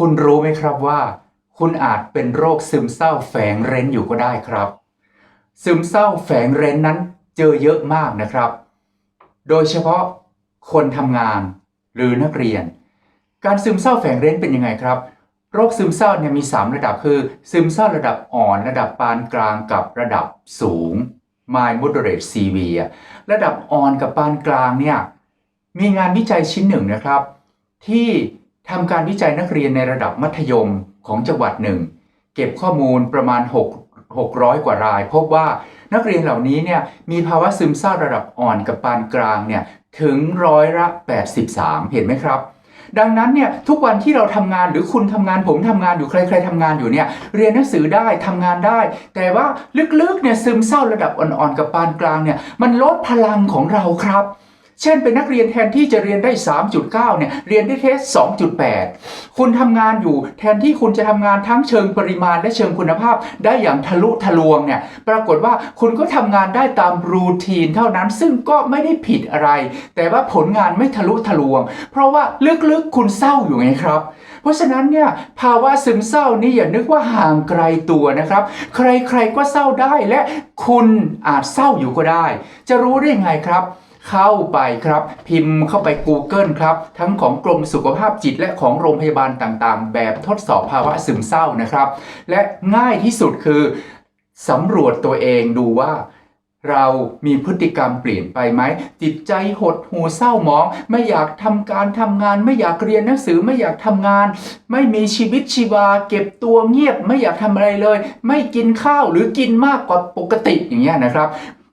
คุณรู้ไหมครับว่า คุณอาจเป็นโรคซึมเศร้าแฝงเร้นอยู่ก็ได้ครับ ซึมเศร้าแฝงเร้นนั้นเจอเยอะมากนะครับ โดยเฉพาะคนทำงานหรือนักเรียน การซึมเศร้าแฝงเร้นเป็นยังไงครับ โรคซึมเศร้าเนี่ยมี 3 ระดับคือ ซึมเศร้าระดับอ่อน ระดับปานกลางกับระดับสูง mild moderate severe ระดับอ่อนกับปานกลางเนี่ยมีงานวิจัยชิ้นหนึ่งนะครับ ที่ ทำการวิจัยนักเรียนในระดับมัธยมของจังหวัดหนึ่ง เก็บข้อมูลประมาณ 6 600 กว่าราย พบว่านักเรียนเหล่านี้เนี่ยมีภาวะซึมเศร้าระดับอ่อนกับปานกลางเนี่ยถึงร้อยละ 83 เห็นไหมครับ ดังนั้นเนี่ยทุกวันที่เราทำงานหรือคุณทำงานผมทำงานอยู่ใคร ๆทำงานอยู่เนี่ยเรียนหนังสือได้ทำงานได้ แต่ว่าลึกๆเนี่ยซึมเศร้าระดับอ่อนๆกับปานกลางเนี่ยมันลดพลังของเราครับ เช่นเป็นนักเรียนแทนที่จะเรียนได้ 3.9 เนี่ย เรียนได้แค่2.8 คุณทำงานอยู่แทนที่คุณจะทำงานทั้งเชิงปริมาณและเชิงคุณภาพได้อย่างทะลุทะลวงเนี่ย ปรากฏว่าคุณก็ทำงานได้ตามรูทีนเท่านั้นซึ่งก็ไม่ได้ผิดอะไร แต่ว่าผลงานไม่ทะลุทะลวง เพราะว่าลึกๆคุณเศร้าอยู่ไงครับ เพราะฉะนั้นเนี่ยภาวะซึมเศร้านี่อย่านึกว่าห่างไกลตัวนะครับ ใครๆก็เศร้าได้และคุณอาจเศร้าอยู่ก็ได้ จะรู้ได้ไงครับ เข้าไปครับ พิมพ์เข้าไป Google ครับ ทั้งของกรมสุขภาพจิตและของโรงพยาบาลต่างๆ แบบทดสอบภาวะซึมเศร้านะครับ และง่ายที่สุดคือสำรวจตัวเองดูว่าเรามีพฤติกรรมเปลี่ยนไปไหม จิตใจหดหูเศร้าหมอง ไม่อยากทำการทำงาน ไม่อยากเรียนหนังสือไม่อยากทำงาน ไม่มีชีวิตชีวา เก็บตัวเงียบ ไม่อยากทำอะไรเลย ไม่กินข้าวหรือกินมากกว่าปกติอย่างเงี้ยนะครับ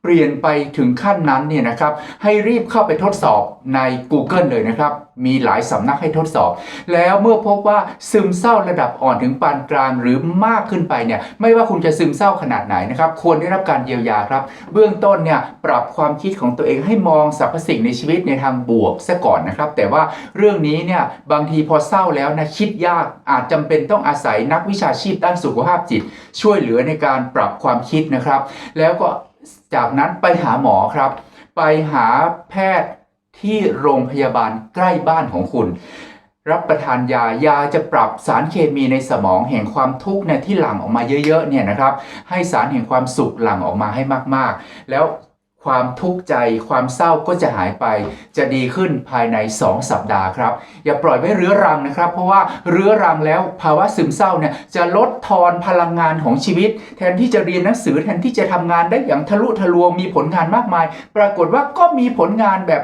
เปลี่ยนไปถึงขั้นนั้นเนี่ยนะครับให้รีบเข้าไปทดสอบใน Google เลยนะครับ มีหลายสำนักให้ทดสอบ แล้วเมื่อพบว่าซึมเศร้าระดับอ่อนถึงปานกลางหรือมากขึ้นไปเนี่ยไม่ว่าคุณจะซึมเศร้าขนาดไหนนะครับควรได้รับการเยียวยาครับ เบื้องต้นเนี่ยปรับความคิดของตัวเองให้มองสรรพสิ่งในชีวิตในทางบวกซะก่อนนะครับ แต่ว่าเรื่องนี้เนี่ยบางทีพอเศร้าแล้วนะคิดยากอาจจำเป็นต้องอาศัยนักวิชาชีพด้านสุขภาพจิต ช่วยเหลือในการปรับความคิดนะครับ แล้วก็ จากนั้นไปหาหมอครับ ไปหาแพทย์ที่โรงพยาบาลใกล้บ้านของคุณ รับประทานยายาจะปรับสารเคมีในสมองแห่งความทุกข์เนี่ยที่หลั่งออกมาเยอะๆเนี่ยนะครับ ให้สารแห่งความสุขหลั่งออกมาให้มากๆ แล้ว ความทุกข์ใจความเศร้าก็จะหายไป จะดีขึ้นภายใน 2 สัปดาห์ครับ อย่าปล่อยไว้เรื้อรังนะครับ เพราะว่าเรื้อรังแล้วภาวะซึมเศร้าเนี่ยจะลดทอนพลังงานของชีวิต แทนที่จะเรียนหนังสือแทนที่จะทำงานได้อย่างทะลุทะลวงมีผลงานมากมาย ปรากฏว่าก็มีผลงานแบบ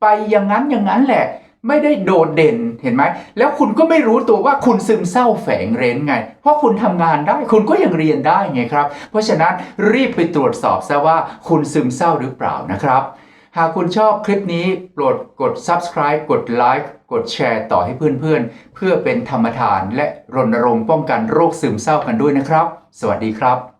ไปอย่างนั้นอย่างนั้นแหละ ไม่ได้โดดเด่นเห็นไหม แล้วคุณก็ไม่รู้ตัวว่าคุณซึมเศร้าแฝงเร้นไง เพราะคุณทำงานได้คุณก็ยังเรียนได้ไงครับ เพราะฉะนั้นรีบไปตรวจสอบซะว่าคุณซึมเศร้าหรือเปล่านะครับ หากคุณชอบคลิปนี้โปรดกด subscribe กดไลค์กดแชร์ต่อให้เพื่อนๆ เพื่อเป็นธรรมทานและรณรงค์ป้องกันโรคซึมเศร้ากันด้วยนะครับ สวัสดีครับ